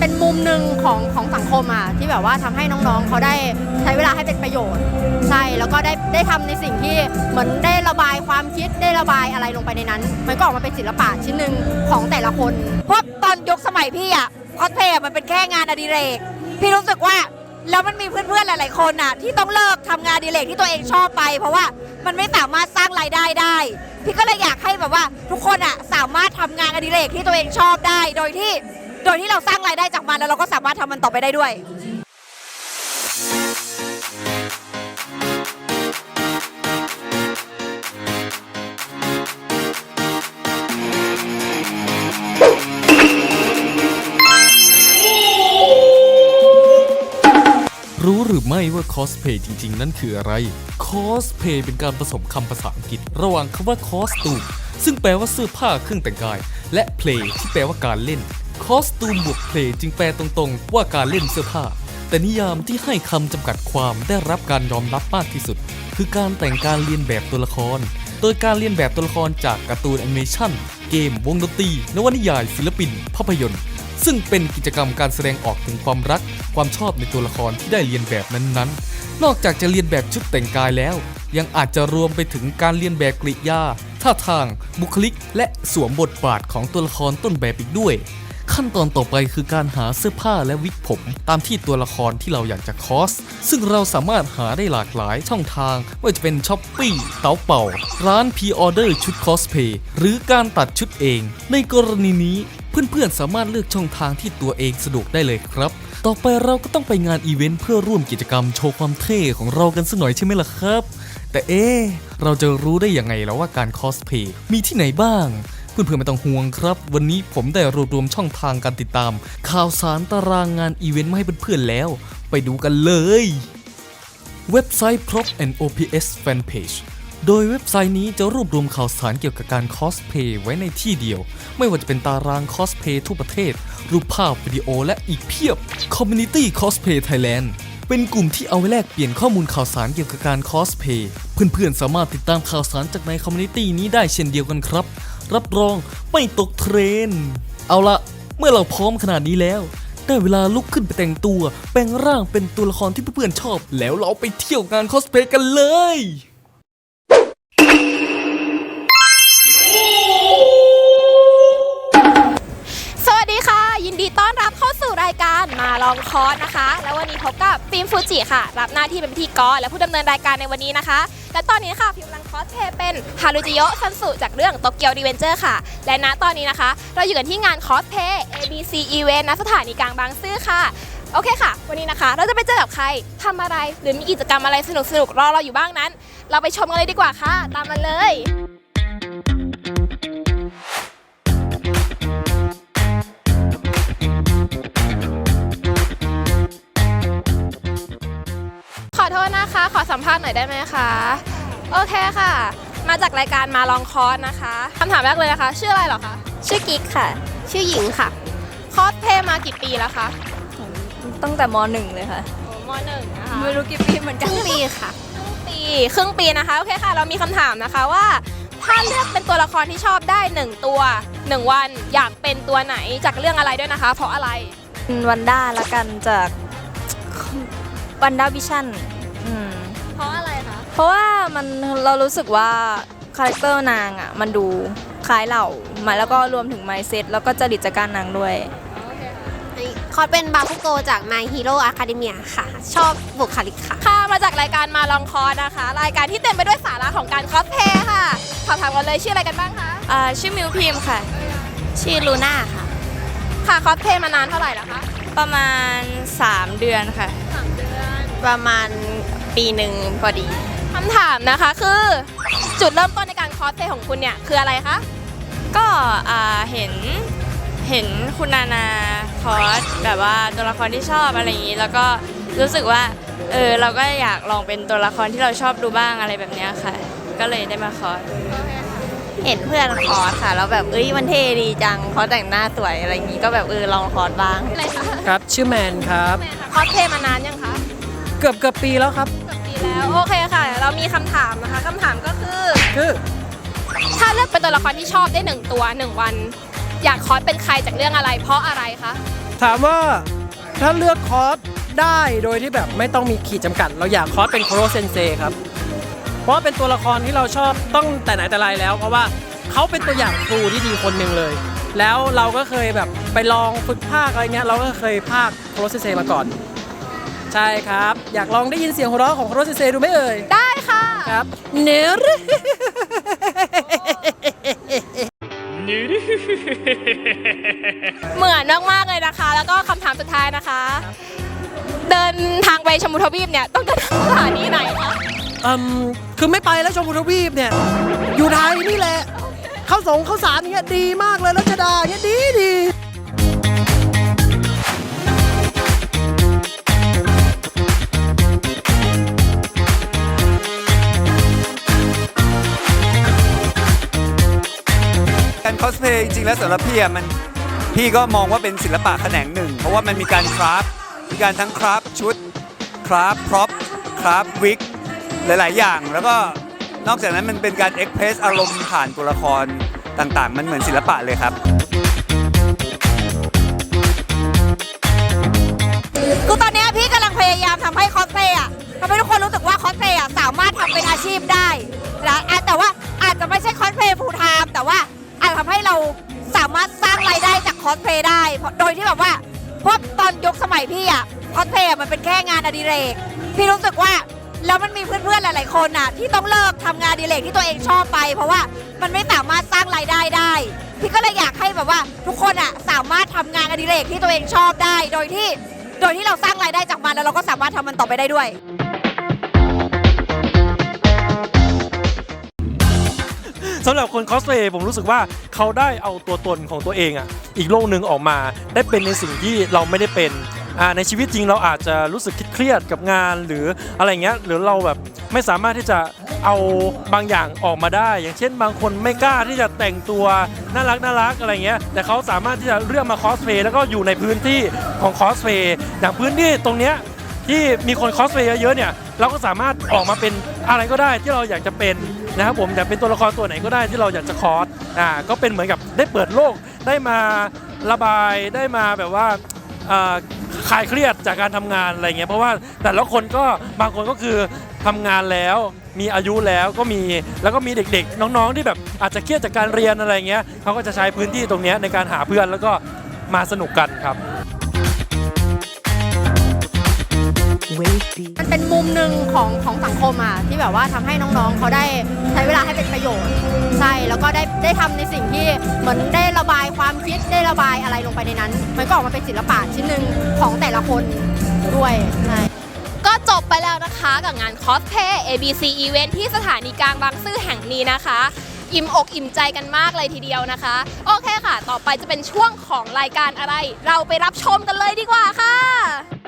เป็นมุมหนึ่งของของสังคมอะที่แบบว่าทำให้น้องๆเขาได้ใช้เวลาให้เป็นประโยชน์ ใช่แล้วก็ได้ได้ทำในสิ่งที่เหมือนได้ระบายความคิดได้ระบายอะไรลงไปในนั้น มันก็ออกมาเป็นศิลปะชิ้นหนึ่งของแต่ละคนเพราะตอนยกสมัยพี่อะคอสเพย์มันเป็นแค่งานอดิเรก พี่รู้สึกว่าแล้วมันมีเพื่อนๆหลายๆคนอะ ที่ต้องเลิกทำงานอดิเรกที่ตัวเองชอบไป เพราะว่ามันไม่สามารถสร้างรายได้ได้ พี่ก็เลยอยากให้แบบว่า ทุกคนอะสามารถทำงานอดิเรกที่ตัวเองชอบได้ โดยที่ โดยที่เราสร้างรายได้จากมันแล้วเราก็สามารถทำมันต่อไปได้ด้วย รู้หรือไม่ว่าคอสเพย์จริง ๆ นั่นคืออะไร คอสเพย์เป็นการผสมคำภาษาอังกฤษ ระหว่างคำว่าคอสตูมซึ่งแปลว่าเสื้อผ้าเครื่องแต่งกาย และเพลย์ที่แปลว่าการเล่น อสตูมบวกเพลย์จึงแปลตรงๆ ว่าการเล่นเสื้อผ้า แต่นิยามที่ให้คำจำกัดความได้รับการยอมรับมากที่สุด คือการแต่งการเรียนแบบตัวละคร โดยการเรียนแบบตัวละครจากการ์ตูนแอนิเมชันเกม วงดนตรีนวนิยาย ศิลปิน ภาพยนตร์ ซึ่งเป็นกิจกรรมการแสดงออกถึงความรัก ความชอบในตัวละครที่ได้เรียนแบบนั้นๆ นอกจากจะเรียนแบบชุดแต่งกายแล้ว ยังอาจจะรวมไปถึงการเรียนแบบกริยาท่าทาง บุคลิก และสวมบทบาทของตัวละครต้นแบบอีกด้วย ขั้นตอนต่อไปคือการหาเสื้อผ้าและวิกผม ตามที่ตัวละครที่เราอยากจะคอส ซึ่งเราสามารถหาได้หลากหลายช่องทางไม่ว่าจะเป็นช้อปปี้เตาเป่า ร้านพ r ออเดอร์ชุดคอสเพย์หรือการตัดชุดเอง ในกรณีนี้เพื่อนๆสามารถเลือกช่องทางที่ตัวเองสะดวกได้เลยครับ ต่อไปเราก็ต้องไปงานอีเวนต์เพื่อร่วมกิจกรรมโชว์ความเท่ของเรากันสักหน่อยใช่ไหมล่ะครับ แต่เอ๊เราจะรู้ได้ยังไงแล้วว่าการคอสเพย์มีที่ไหนบ้าง เพื่อนๆไม่ต้องห่วงครับ วันนี้ผมได้รวบรวมช่องทางการติดตาม ข่าวสารตารางงานอีเวนต์มาให้เพื่อนๆแล้ว ไปดูกันเลย เว็บไซต์ Prop and OPS Fanpage โดยเว็บไซต์นี้จะรวบรวมข่าวสารเกี่ยวกับการคอสเพย์ไว้ในที่เดียว ไม่ว่าจะเป็นตารางคอสเพย์ทั่วประเทศ รูปภาพวิดีโอและอีกเพียบ Community Cosplay Thailand เป็นกลุ่มที่เอาไว้แลกเปลี่ยนข้อมูลข่าวสารเกี่ยวกับการคอสเพย์เพื่อนๆสามารถติดตามข่าวสารจากในคอมมูนิตี้นี้ได้เช่นเดียวกันครับ รับรองไม่ตกเทรนด์เอาละเมื่อเราพร้อมขนาดนี้แล้ว ได้เวลาลุกขึ้นไปแต่งตัว แปลงร่างเป็นตัวละครที่เพื่อนๆชอบ แล้วเราไปเที่ยวงานคอสเพลย์กันเลยสวัสดีค่ะ ยินดีต้อนรับเข้า สู่รายการมาลองคอร์สนะคะ แล้ววันนี้พบกับฟิล์มฟูจิค่ะ รับหน้าที่เป็นพิธีกรและผู้ดำเนินรายการในวันนี้นะคะ และตอนนี้ค่ะฟิล์มกำลังคอสเพย์เป็นฮารุจิโยะซันสุจากเรื่องโตเกียวดีเวนเจอร์ค่ะ และณตอนนี้นะคะ เราอยู่กันที่งานคอสเพลย์ ABC Event ณสถานีกลางบางซื่อค่ะ โอเคค่ะ วันนี้นะคะ เราจะไปเจอกับใครทำอะไร หรือมีกิจกรรมอะไรสนุกๆรอเราอยู่บ้างนั้น เราไปชมกันเลยดีกว่าค่ะ ตามมาเลย ษนะคะ ขอสัมภาษณ์หน่อยได้ไหมคะ โอเคค่ะ มาจากรายการมาลองคอร์สนะคะคำถามแรกเลยนะคะ ชื่ออะไรเหรอคะ ชื่อกิ๊กค่ะ ชื่อหญิงค่ะ คอสเพลย์มากี่ปีแล้วคะตั้งแต่มหนึ่งเลยค่ะโอ้มหนึ่งนะคะไม่รู้กี่ปีเหมือนคกันรึ่งปีค่ะครึ่งปีครึ่งปีนะคะ โอเคค่ะ เรามีคำถามนะคะว่า ถ้าเลือกเป็นตัวละครที่ชอบได้หนึ่งตัวหนึ่งวันอยากเป็นตัวไหนจากเรื่องอะไรด้วยนะคะ เพราะอะไร วันด้าละกันจากวันด้าวิชั่น เพราะว่ามันเรารู้สึกว่าคาแรคเตอร์นางอะมันดูคล้ายเรามาแล้วก็รวมถึงไมเซ็ตแล้วก็จริตจักรนางด้วย คอร์สเป็นบาคุโกจาก My Hero Academia ค่ะ ชอบบุคลิกค่ะ ค่ะ มาจากรายการมาลองคอร์สนะคะ รายการที่เต็มไปด้วยสาระของการคอสเพลย์ค่ะขอถามกันเลยชื่ออะไรกันบ้างคะอ่าชื่อมิวพิมพ์ค่ะ ชื่อลูน่าค่ะ ค่ะคอสเพลย์มานานเท่าไหร่แล้วคะประมาณ 3 เดือนค่ะสามเดือนประมาณปีหนึ่งพอดีคำถามนะคะคือจุดเริ่มต้นในการคอสเพลย์ของคุณเนี่ยคืออะไรคะก็อ่าเห็นเห็นคุณนานาคอสแบบว่าตัวละครที่ชอบอะไรอย่างนี้ แล้วก็รู้สึกว่าเออเราก็อยากลองเป็นตัวละครที่เราชอบดูบ้างอะไรแบบเนี้ยค่ะ ก็เลยได้มาคอสเห็นเพื่อนคอร์สค่ะแล้วแบบเอ้ยมันเท่ดีจังเขาแต่งหน้าสวยอะไรอย่างงี้ก็แบบเออลองคอร์สบ้างอะไรคะครับ ชื่อแมนครับคอสเพลย์มานานยังคะ เกือบเกือบปีแล้วครับเกือบปี แล้ว โอเคค่ะ เรามีคำถามนะคะคำถามก็คือ คือถ้าเลือกเป็นตัวละครที่ชอบได้หนึ่งตัวหนึ่งวัน อยากคอสเป็นใครจากเรื่องอะไร เพราะอะไรคะถามว่าถ้าเลือกคอร์สได้โดยที่แบบไม่ต้องมีขีดจำกัด เราอยากคอร์สเป็นโคโรเซนเซครับ เพราะว่าเป็นตัวละครที่เราชอบต้องแต่ไหนแต่ไรแล้ว เพราะว่าเขาเป็นตัวอย่างครูที่ดีคนหนึ่งเลย แล้วเราก็เคยแบบไปลองฝึกภาคอะไรเงี้ยเราก็เคยภาคโคโรเซนเซมาก่อน ใช่ครับ อยากลองได้ยินเสียงหัวเราะของโคโรเซนเซดูไหมเอ่ย ได้ค่ะครับ เนื้อ เหมือนมากๆเลยนะคะ แล้วก็คำถามสุดท้ายนะคะ เดินทางไปชมพูทวีปเนี่ยต้องเดินทางสถานีไหนคะอืมคือไม่ไปแล้วชมพูทวีปเนี่ย อยู่ไทยนี่แหละข้าวสงข้าวสารอย่างเงี้ยดีมากเลยรัชดาอย่างเงี้ยดีดี จริงๆแล้วสำหรับพี่อะมันพี่ก็มองว่าเป็นศิลปะแขนงหนึ่ง เพราะว่ามันมีการคราฟมีการทั้งคราฟชุดคราฟพร็อพคราฟวิกหลาย ๆ อย่าง แล้วก็นอกจากนั้นมันเป็นการเอ็กเพรสอารมณ์ผ่านตัวละครต่าง ๆ มันเหมือนศิลปะเลยครับ โดยที่แบบว่าเพราะตอนยกสมัยพี่อะคอสเพลย์มันเป็นแค่งานอดิเรก พี่รู้สึกว่าแล้วมันมีเพื่อนๆหลาย ๆ คนน่ะที่ต้องเลิกทำงานอดิเรกที่ตัวเองชอบไป เพราะว่ามันไม่สามารถสร้างรายได้ได้ พี่ก็เลยอยากให้แบบว่า ทุกคนอะสามารถทำงานอดิเรกที่ตัวเองชอบได้ โดยที่ โดยที่เราสร้างรายได้จากมันแล้วเราก็สามารถทำมันต่อไปได้ด้วย สำหรับคนคอสเพลย์ผมรู้สึกว่าเขาได้เอาตัวตนของตัวเองอะอีกโลกหนึ่งออกมา ได้เป็นในสิ่งที่เราไม่ได้เป็นในชีวิตจริงเราอาจจะรู้สึกเครียดกับงานหรืออะไรเงี้ยหรือเราแบบไม่สามารถที่จะเอาบางอย่างออกมาได้ อย่างเช่น บางคนไม่กล้าที่จะแต่งตัวน่ารักน่ารักอะไรเงี้ยแต่เขาสามารถที่จะเลือกมาคอสเพลย์แล้วก็อยู่ในพื้นที่ของคอสเพลย์อย่างพื้นที่ตรงเนี้ยที่มีคนคอสเพลย์เยอะๆเนี่ยเราก็สามารถออกมาเป็นอะไรก็ได้ที่เราอยากจะเป็น นะครับผมอยากเป็นตัวละครตัวไหนก็ได้ที่เราอยากจะคอสอ่าก็เป็นเหมือนกับได้เปิดโลกได้มาระบายได้มาแบบว่าอ่าคลายเครียดจากการทำงานอะไรเงี้ยเพราะว่าแต่ละคนก็บางคนก็คือทำงานแล้วมีอายุแล้วก็มีแล้วก็มีเด็กๆ น้องๆที่แบบอาจจะเครียดจากการเรียนอะไรเงี้ยเขาก็จะใช้พื้นที่ตรงเนี้ยในการหาเพื่อนแล้วก็มาสนุกกันครับ มันเป็นมุมหนึ่งของของสังคมอะที่แบบว่าทำให้น้องๆเขาได้ใช้เวลาให้เป็นประโยชน์ ใช่แล้วก็ได้ได้ทำในสิ่งที่เหมือนได้ระบายความคิดได้ระบายอะไรลงไปในนั้น มันก็ออกมาเป็นศิลปะชิ้นหนึ่งของแต่ละคนด้วยใช่ก็จบไปแล้วนะคะกับงานคอสเพย์ ABC Event ที่สถานีกลางบางซื่อแห่งนี้นะคะ อิ่มอกอิ่มใจกันมากเลยทีเดียวนะคะ โอเคค่ะ ต่อไปจะเป็นช่วงของรายการอะไร เราไปรับชมกันเลยดีกว่าค่ะ